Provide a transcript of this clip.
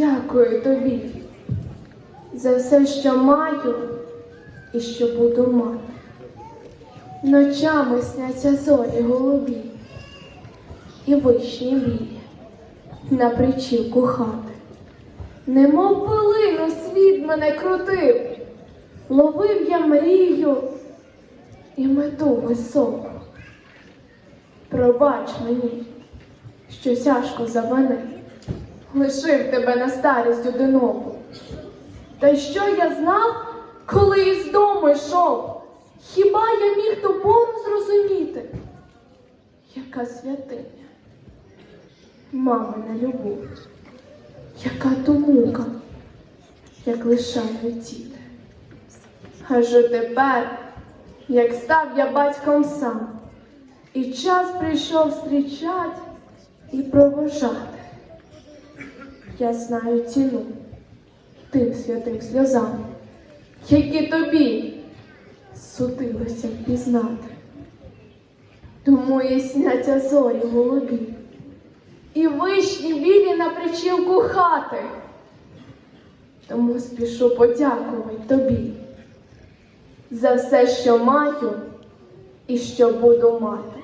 Дякую тобі за все, що маю і що буду мати. Ночами сняться зорі голубі і вишні білі на причілку хати. Немов пилину світ мене крутив, ловив я мрію і мету високу. Пробач мені, що тяжко завини, лишив тебе на старість одиноку. Та що я знав, коли із дому йшов? Хіба я міг пору зрозуміти? Яка святиня, мамина любов, яка то мука, як лишають діти. Аж тепер, як став я батьком сам, і час прийшов зустрічать і провожати. Я знаю ціну тим святим сльозам, які тобі судилося пізнати. Тому і сняться зорі голубі, і вишні білі на причілку хати. Тому спішу подякувати тобі за все, що маю і що буду мати.